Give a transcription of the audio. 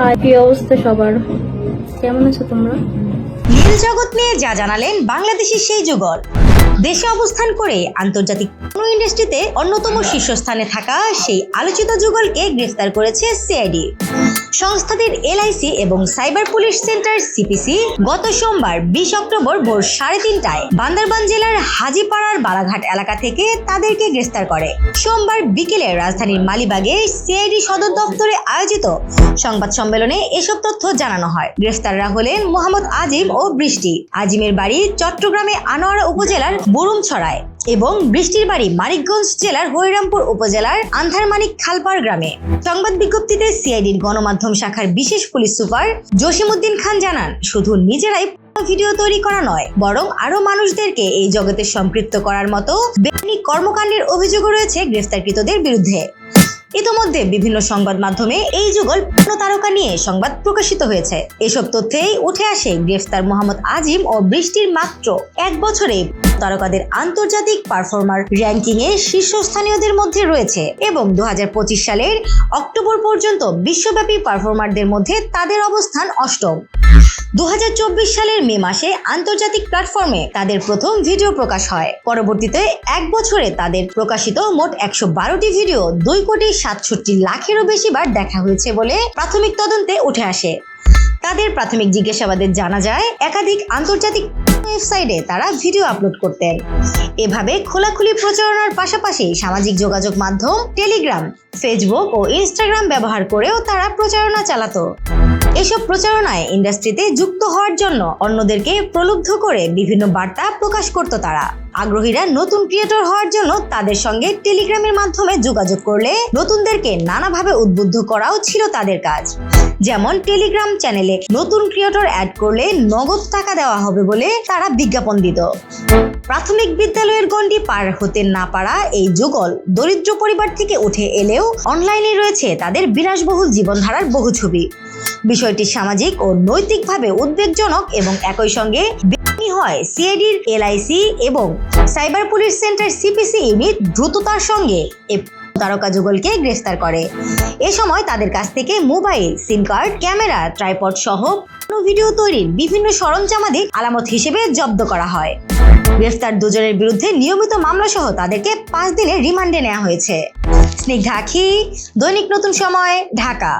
High কি অবস্থা সবার। কেমন আছো তোমরা? নীল জগৎ নিয়ে যা জানালেন বাংলাদেশের সেই যুগল। দেশে অবস্থান করে আন্তর্জাতিক পণ্য ইন্ডাস্ট্রিতে অন্যতম শীর্ষস্থানে থাকা সেই আলোচিত যুগলকে গ্রেফতার করেছে সিআইডি। সংস্থাটির এলআইসি এবং সাইবার পুলিশ সেন্টার সিপিসি গত সোমবার বিশ অক্টোবর ভোর সাড়ে তিনটায় বান্দরবান জেলার হাজিপাড়ার বালাঘাট এলাকা থেকে তাদেরকে গ্রেফতার করে। সোমবার বিকেলে রাজধানীর মালিবাগে সিআইডি সদর দপ্তরে আয়োজিত সংবাদ সম্মেলনে এসব তথ্য জানানো হয়। গ্রেফতাররা হলেন মোহাম্মদ আজিম ও বৃষ্টি। আজিমের বাড়ি চট্টগ্রামে আনোয়ারা উপজেলার বুরুমছড়ায় এবং বৃষ্টির বাড়ি মানিকগঞ্জ জেলার হরিরামপুর উপজেলার আন্ধারমানিক খালপাড় গ্রামে। সংবাদ বিজ্ঞপ্তিতে সিআইডির গণমাধ্যম শাখার বিশেষ পুলিশ সুপার জসিমউদ্দিন খান জানান, শুধু নিজেরাই ভিডিও তৈরি করা নয়, বরং আরও মানুষদেরকে এই জগতে সম্পৃক্ত করার মতো বেআইনি কর্মকাণ্ডের অভিযোগও রয়েছে গ্রেফতারকৃতদের বিরুদ্ধে। ইতোমধ্যে বিভিন্ন সংবাদ মাধ্যমে এই যুগল পূর্ণ তারকা নিয়ে সংবাদ প্রকাশিত হয়েছে। এসব তথ্যেই উঠে আসে গ্রেফতার মোহাম্মদ আজিম ও বৃষ্টির মাত্র এক বছরে তারকাদের আন্তর্জাতিক পারফর্মার র্যাঙ্কিং এ শীর্ষস্থানীয়দের মধ্যে রয়েছে এবং দু হাজার পঁচিশ সালের অক্টোবর পর্যন্ত বিশ্বব্যাপী পারফর্মারদের মধ্যে তাদের অবস্থান অষ্টম। দু হাজার চব্বিশ সালের মে মাসে আন্তর্জাতিক প্ল্যাটফর্মে তাদের প্রথম ভিডিও প্রকাশ হয়। পরবর্তীতে এক বছরে তাদের প্রকাশিত মোট একশো বারোটি ভিডিও দুই কোটি সাতষট্টি লাখেরও বেশি বার দেখা হয়েছে বলে প্রাথমিক তদন্তে উঠে আসে। তাদের প্রাথমিক জিজ্ঞাসাবাদে জানা যায়, একাধিক আন্তর্জাতিক ওয়েবসাইটে তারা ভিডিও আপলোড করতেন। এভাবে খোলাখুলি প্রচারণার পাশাপাশি সামাজিক যোগাযোগ মাধ্যম, টেলিগ্রাম, ফেসবুক ও ইনস্টাগ্রাম ব্যবহার করেও তারা প্রচারণা চালাতো। এসব প্রচারণায় ইন্ডাস্ট্রিতে যুক্ত হওয়ার জন্য অন্যদেরকে প্রলুব্ধ করে বিভিন্ন বার্তা প্রকাশ করত তারা। আগ্রহীরা নতুন ক্রিয়েটর হওয়ার জন্য তাদের সঙ্গে টেলিগ্রামের মাধ্যমে যোগাযোগ করলে নতুনদেরকে নানাভাবে উদ্বুদ্ধ করাও ছিল তাদের কাজ। যেমন টেলিগ্রাম চ্যানেলে নতুন ক্রিয়েটর অ্যাড করলে নগদ টাকা দেওয়া হবে বলে তারা বিজ্ঞাপন দিত। প্রাথমিক বিদ্যালয়ের গণ্ডি পার হতে না পারা এই যুগল দরিদ্র পরিবার থেকে উঠে এলেও অনলাইনে রয়েছে তাদের বিলাসবহুল জীবনধারার বহু ছবি। বিষয়টি সামাজিক ও নৈতিকভাবে উদ্বেগজনক এবং একই সঙ্গে হয় সিআইডির এলআইসি এবং cyber police centre CPC unit দ্রুততার সঙ্গে। তারকা যুগলকে গ্রেফতার করে। এ সময় তাদের কাছ থেকে mobile, SIM card, camera, tripod সহ ভিডিও তৈরির বিভিন্ন সরঞ্জামাদি আলামত হিসেবে জব্দ করা হয়। গ্রেফতার দুজনের বিরুদ্ধে নিয়মিত মামলা সহ তাদেরকে পাঁচ দিনের রিমান্ডে নেওয়া হয়েছে। স্নিগ্ধা আখি, দৈনিক নতুন সময়, ঢাকা।